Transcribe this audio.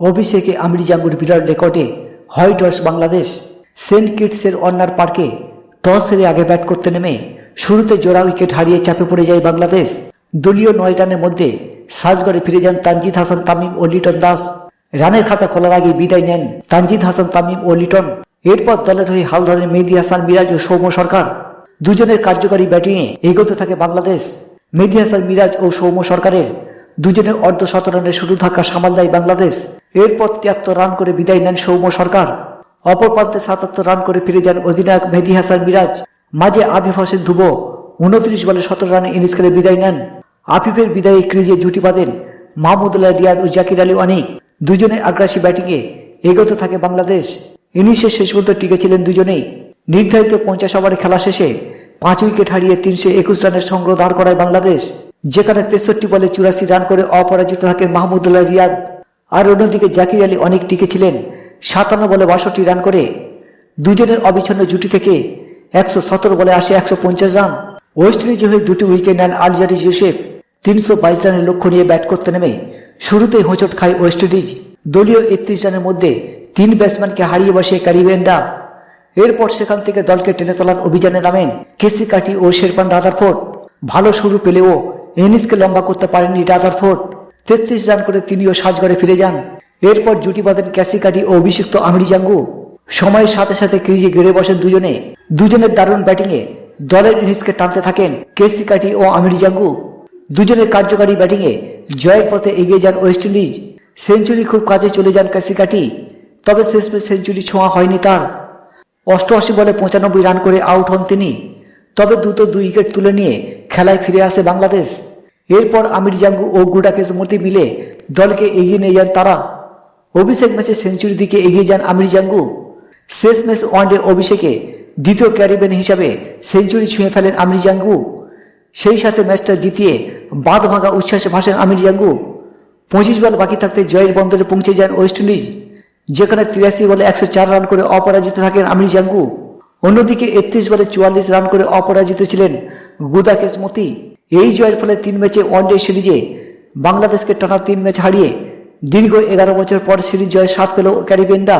অভিষেকে আমির জাঙ্গুর বিরাট রেকর্ডে হোয়াইট হাউস বাংলাদেশ, সেন্ট কিটসের অন্নার পার্কে টস হেরে আগে ব্যাট করতে নেমে শুরুতে জোড়া উইকেট হারিয়ে চাপে পড়ে যায় বাংলাদেশ। দলীয় নয় রানের মধ্যে সাজগড়ে ফিরে যান তানজিদ হাসান, তামিম ও লিটন দাস। রানের খাতা খোলার আগে বিদায় নেন তানজিদ হাসান, তামিম ও লিটন। এরপর দলের হয়ে হাল ধরেন মেহেদি হাসান, মিরাজ ও সৌম্য সরকার। দুজনের কার্যকারী ব্যাটিংয়ে এগোতে থাকে বাংলাদেশ। মেহেদি হাসান, মিরাজ ও সৌম্য সরকারের দুজনের অর্ধ শত রানের শুরু ধাক্কা সামাল যায় বাংলাদেশ। এরপর তিয়াত্তর রান করে বিদায় নেন সৌম্য সরকার। অপর প্রান্তে সাতাত্তর রান করে ফিরে যান অধিনায়ক মেহেদি হাসান মিরাজ। মাঝে আবিফ হোসেন ধুবো উনত্রিশ বলে সতেরো রানে ইনিংস খেলে বিদায় নেন। আফিফের বিদায়ে ক্রিজে জুটি বাঁধেন মাহমুদুল্লাহ রিয়াদ ও জাকির আলী অনেক দুজনের আগ্রাসী ব্যাটিংয়ে এগোতে থাকে বাংলাদেশ। ইনিংসের শেষ পর্যন্ত টিকেছিলেন দুজনেই। নির্ধারিত পঞ্চাশ ওভারে খেলা শেষে পাঁচ উইকেট হারিয়ে তিনশো একুশ রানের সংগ্রহ দাঁড় করায় বাংলাদেশ। যেখানে তেষট্টি বলে চুরাশি রান করে অপরাজিত থাকেন মাহমুদুল্লাহ রিয়াদ। আর অন্যদিকে জাকির আলী অনেক টিকেছিলেন। সাতান্ন বলে বাষট্টি রান করে। দুজনের অবিচ্ছন্ন জুটি থেকে একশো সতেরো বলে আসে একশো পঞ্চাশ রান। ওয়েস্ট ইন্ডিজে হয়ে দুটি উইকেট নেন আলজারিজ ইউসেফ। তিনশো বাইশ রানের লক্ষ্য নিয়ে ব্যাট করতে নেমে শুরুতেই হোঁচট খায় ওয়েস্ট ইন্ডিজ। দলীয় একত্রিশ রানের মধ্যে তিন ব্যাটসম্যানকে হারিয়ে বসে ক্যারিবিয়ানরা এরপর সেখান থেকে দলকে টেনে তোলার অভিযানে নামেন কেসি কাটি ও শেরপান রাদারফোর্ড। ভালো শুরু পেলেও ইনিংসকে লম্বা করতে পারেননি রাদারফোর্ড। তেত্রিশ রান করে তিনিও সাজঘরে ফিরে যান। এরপর জুটি বাঁধেন ক্যাসি কাটি ও অভিষিক্ত আমিরি জাঙ্গু। সময়ের সাথে সাথে ক্রিজে গেড়ে বসেন দুজনে। দুজনের দারুণ ব্যাটিংয়ে দলের ইনিংসকে টানতে থাকেন কেসি কাটি ও আমির জাঙ্গু। দুজনের কার্যকারী ব্যাটিংয়ে জয়ের পথে এগিয়ে যান ওয়েস্ট ইন্ডিজ। সেঞ্চুরি খুব কাজে চলে যান কাসি কাটি তবে শেষমেশ সেঞ্চুরি ছোঁয়া হয়নি তার। অষ্টআশি বলে পঁচানব্বই রান করে আউট হন তিনি। তবে দ্রুত দুই উইকেট তুলে নিয়ে খেলায় ফিরে আসে বাংলাদেশ। এরপর আমির জাঙ্গু ও গুডাকেশ মতি মিলে দলকে এগিয়ে নিয়ে যান তারা। অভিষেক ম্যাচে সেঞ্চুরি দিকে এগিয়ে যান আমির জাঙ্গু। শেষ ম্যাচ ওয়ানডে অভিষেকে দ্বিতীয় ক্যারিবিয়ান হিসাবে সেঞ্চুরি ছুঁয়ে ফেলেন আমির জাঙ্গু। সেই সাথে ম্যাচটা জিতিয়ে বাদ ভাঙা উচ্ছ্বাসে ভাসেন আমির জাঙ্গু। পঁচিশ বল বাকি থাকতে জয়ের বন্দরে পৌঁছে যান ওয়েস্ট ইন্ডিজ, যেখানে তিরাশি বলে একশো চার রান করে অপরাজিত থাকেন আমির জাঙ্গু। অন্যদিকে একত্রিশ বলে চুয়াল্লিশ রান করে অপরাজিত ছিলেন গুদাকেশ মতি এই জয়ের ফলে তিন ম্যাচে ওয়ানডে সিরিজে বাংলাদেশকে টানা তিন ম্যাচ হারিয়ে দীর্ঘ এগারো বছর পর সিরিজ জয়ের স্বাদ পেল ক্যারিবিয়ানরা।